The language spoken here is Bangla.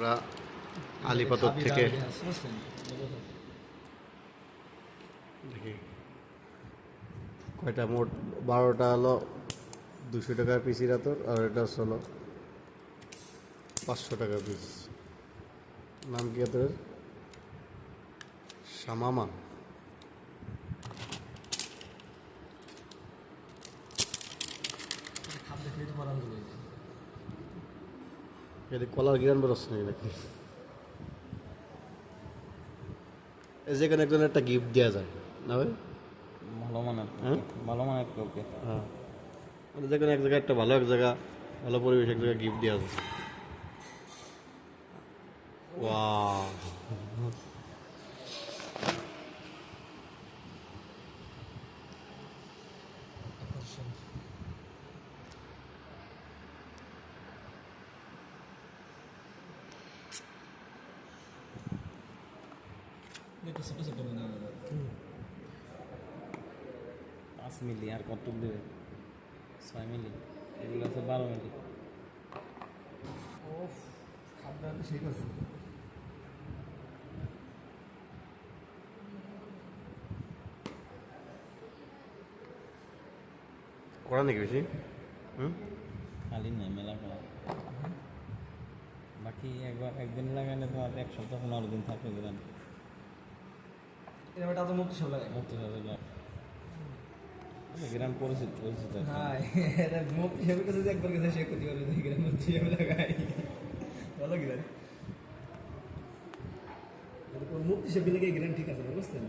আমরা আলিপাতর থেকে দেখি। কয়টা? মোট বারোটা হলো দুশো টাকা পিস ইরাতর আর এটা হলো পাঁচশো টাকা পিস। নাম কি তোর শামামা এদিকে কলার গিরান বেরোচ্ছে নাকি নাকি? এই যেখানে একজন একটা গিফট দেওয়া যায় না ভাই? ভালো হ্যাঁ? ভালো মানের ওকে। হ্যাঁ। মানে যেখানে এক জায়গায় একটা ভালো এক জায়গা ভালো পরিবেশ এক জায়গায় গিফট দেওয়া যায়। ওয়াও ছোট ছোট পাঁচ মিলি আর কত দেবে ছয় মিলি এগুলো আছে বারো মিলি তো সেই করছে করা নাকি বেশি হুম খালি নেই মেলা করা বাকি একবার একদিন লাগালে তোমার এক সপ্তাহ পনেরো দিন থাকে দিলাম এবার তো মুক্তি সব লাগে। মুক্তি হবে গ্রাম পরিচিত পরিচিত আছে। হ্যাঁ এটা মুক্তি হিসেবে কাছে একবার গেছে সে ক্ষতি করবে দেখি। গ্রাম মুক্তি সব লাগাই। ভালো গ্রাম মুক্তি সব লাগে গ্রাম ঠিক আছে বুঝছেন?